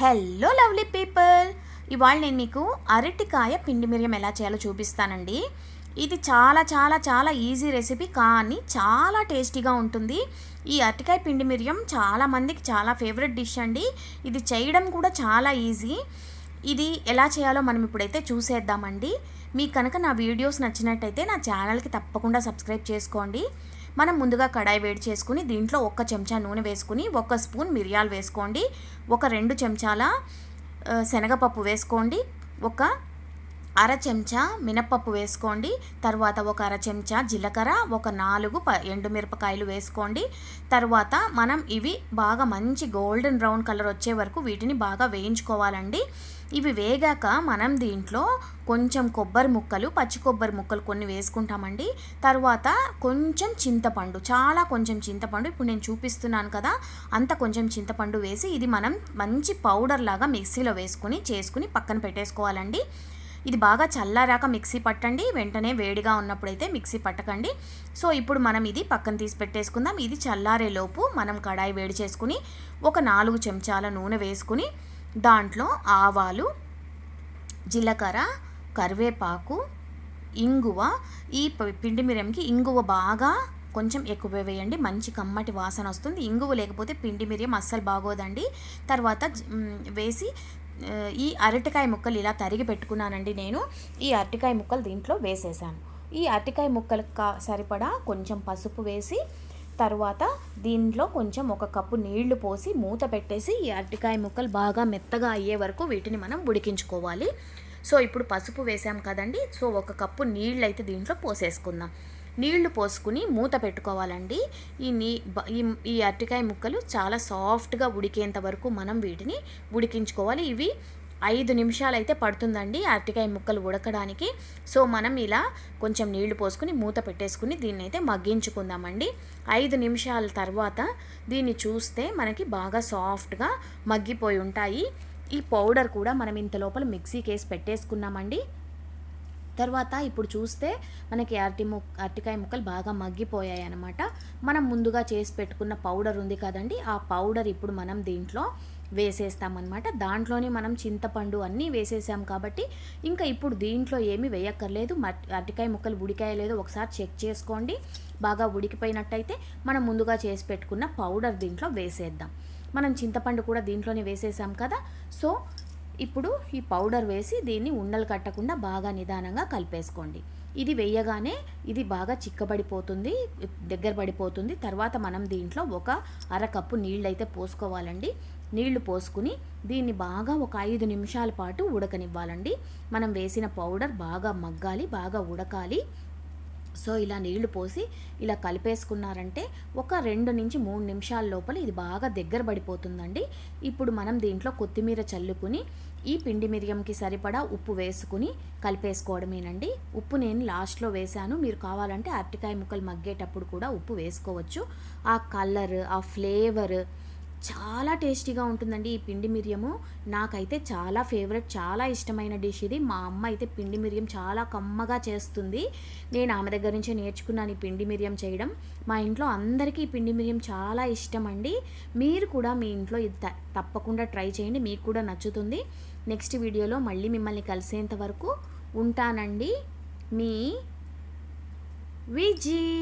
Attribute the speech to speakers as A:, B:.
A: Hello lovely people ఇవాళ నేను మీకు అరటికాయ పిండి మిరియం ఎలా చేయాలో చూపిస్తానండి. ఇది చాలా చాలా చాలా ఈజీ రెసిపీ కానీ చాలా టేస్టీగా ఉంటుంది. ఈ అరటికాయ పిండి మిరియం చాలా మందికి చాలా ఫేవరెట్ డిష్ అండి. ఇది చేయడం కూడా చాలా ఈజీ ఇది ఎలా చేయాలో మనం ఇప్పుడైతే చూసేద్దామండి. మీకు కనుక నా వీడియోస్ నచ్చినట్టయితే నా ఛానల్కి తప్పకుండా సబ్స్క్రైబ్ చేసుకోండి. మనం ముందుగా కడాయి వేడి చేసుకుని దీంట్లో ఒక్క చెంచా నూనె వేసుకుని ఒక స్పూన్ మిరియాలు వేసుకోండి. ఒక రెండు చెంచాల శనగపప్పు వేసుకోండి. ఒక అర చెంచా మినప్పప్పు వేసుకోండి. తర్వాత ఒక అర చెంచా జీలకర్ర ఒక నాలుగు ప ఎండుమిరపకాయలు వేసుకోండి. తర్వాత మనం ఇవి బాగా మంచి గోల్డెన్ బ్రౌన్ కలర్ వచ్చే వరకు వీటిని బాగా వేయించుకోవాలండి. ఇవి వేగాక మనం దీంట్లో కొంచెం కొబ్బరి ముక్కలు పచ్చి కొబ్బరి ముక్కలు కొన్ని వేసుకుంటామండి. తర్వాత కొంచెం చింతపండు చాలా కొంచెం చింతపండు ఇప్పుడు నేను చూపిస్తున్నాను కదా అంత కొంచెం చింతపండు వేసి ఇది మనం మంచి పౌడర్ లాగా మిక్సీలో వేసుకుని చేసుకుని పక్కన పెట్టేసుకోవాలండి. ఇది బాగా చల్లారాక మిక్సీ పట్టండి వెంటనే వేడిగా ఉన్నప్పుడైతే మిక్సీ పట్టకండి. సో ఇప్పుడు మనం ఇది పక్కన తీసి పెట్టేసుకుందాం. ఇది చల్లారేలోపు మనం కడాయి వేడి చేసుకుని ఒక నాలుగు చెంచాల నూనె వేసుకుని దాంట్లో ఆవాలు జీలకర్ర కరివేపాకు ఇంగువ. ఈ పిండిమిరియంకి పిండి మిరియంకి ఇంగువ బాగా కొంచెం ఎక్కువ వేయండి. మంచి కమ్మటి వాసన వస్తుంది. ఇంగువ లేకపోతే పిండి మిరియం అస్సలు బాగోదండి. తర్వాత వేసి ఈ అరటికాయ ముక్కలు ఇలా తరిగి పెట్టుకున్నానండి నేను. ఈ అరటికాయ ముక్కలు దీంట్లో వేసేసాను. ఈ అరటికాయ ముక్కలకు కా సరిపడా కొంచెం పసుపు వేసి తర్వాత దీంట్లో కొంచెం ఒక కప్పు నీళ్ళు పోసి మూత పెట్టేసి ఈ అరటికాయ ముక్కలు బాగా మెత్తగా అయ్యే వరకు వీటిని మనం ఉడికించుకోవాలి. సో ఇప్పుడు పసుపు వేసాం కదండి. సో ఒక కప్పు నీళ్ళు అయితే దీంట్లో పోసేసుకుందాం. నీళ్ళు పోసుకుని మూత పెట్టుకోవాలండి. ఈ నీ ఈ ఈ అరటికాయ ముక్కలు చాలా సాఫ్ట్గా ఉడికేంత వరకు మనం వీటిని ఉడికించుకోవాలి. ఇవి ఐదు నిమిషాలు అయితే పడుతుందండి అరటికాయ ముక్కలు ఉడకడానికి. సో మనం ఇలా కొంచెం నీళ్ళు పోసుకుని మూత పెట్టేసుకుని దీన్ని అయితే మగ్గించుకుందామండి. ఐదు నిమిషాల తర్వాత దీన్ని చూస్తే మనకి బాగా సాఫ్ట్గా మగ్గిపోయి ఉంటాయి. ఈ పౌడర్ కూడా మనం ఇంత లోపల మిక్సీకి వేసి పెట్టేసుకున్నామండి. తర్వాత ఇప్పుడు చూస్తే మనకి అరటి ము అరటికాయ ముక్కలు బాగా మగ్గిపోయాయి అనమాట మనం ముందుగా చేసి పెట్టుకున్న పౌడర్ ఉంది కదండి ఆ పౌడర్ ఇప్పుడు మనం దీంట్లో వేసేస్తామన్నమాట. దాంట్లోనే మనం చింతపండు అన్నీ వేసేసాం కాబట్టి ఇంకా ఇప్పుడు దీంట్లో ఏమీ వేయక్కర్లేదు. అరటికాయ ముక్కలు ఉడికాయ లేదో ఒకసారి చెక్ చేసుకోండి. బాగా ఉడికిపోయినట్టయితే మనం ముందుగా చేసి పెట్టుకున్న పౌడర్ దీంట్లో వేసేద్దాం. మనం చింతపండు కూడా దీంట్లోనే వేసేసాం కదా. సో ఇప్పుడు ఈ పౌడర్ వేసి దీన్ని ఉండలు కట్టకుండా బాగా నిదానంగా కలిపేసుకోండి. ఇది వేయగానే ఇది బాగా చిక్కబడిపోతుంది దగ్గర పడిపోతుంది. తర్వాత మనం దీంట్లో ఒక అరకప్పు నీళ్ళు అయితే పోసుకోవాలండి. నీళ్ళు పోసుకుని దీన్ని బాగా ఒక ఐదు నిమిషాల పాటు ఉడకనివ్వాలండి. మనం వేసిన పౌడర్ బాగా మగ్గాలి బాగా ఉడకాలి. సో ఇలా నీళ్ళు పోసి ఇలా కలిపేసుకున్నారంటే ఒక రెండు నుంచి మూడు నిమిషాల లోపల ఇది బాగా దగ్గర పడిపోతుందండి. ఇప్పుడు మనం దీంట్లో కొత్తిమీర చల్లుకుని ఈ పిండి మిరియంకి సరిపడా ఉప్పు వేసుకుని కలిపేసుకోవడమేనండి. ఉప్పు నేను లాస్ట్లో వేశాను. మీరు కావాలంటే అరటికాయ ముక్కలు మగ్గేటప్పుడు కూడా ఉప్పు వేసుకోవచ్చు. ఆ కలర్ ఆ ఫ్లేవర్ చాలా టేస్టీగా ఉంటుందండి ఈ పిండి మిరియము. నాకైతే చాలా ఫేవరెట్ చాలా ఇష్టమైన డిష్ ఇది. మా అమ్మ అయితే పిండి మిరియం చాలా కమ్మగా చేస్తుంది. నేను ఆమె దగ్గర నుంచే నేర్చుకున్నాను ఈ పిండి మిరియం చేయడం. మా ఇంట్లో అందరికీ ఈ పిండి మిరియం చాలా ఇష్టం అండి. మీరు కూడా మీ ఇంట్లో ఇది త- తప్పకుండా ట్రై చేయండి మీకు కూడా నచ్చుతుంది. నెక్స్ట్ వీడియోలో మళ్ళీ మిమ్మల్ని కలిసేంత వరకు ఉంటానండి మీ విజీ.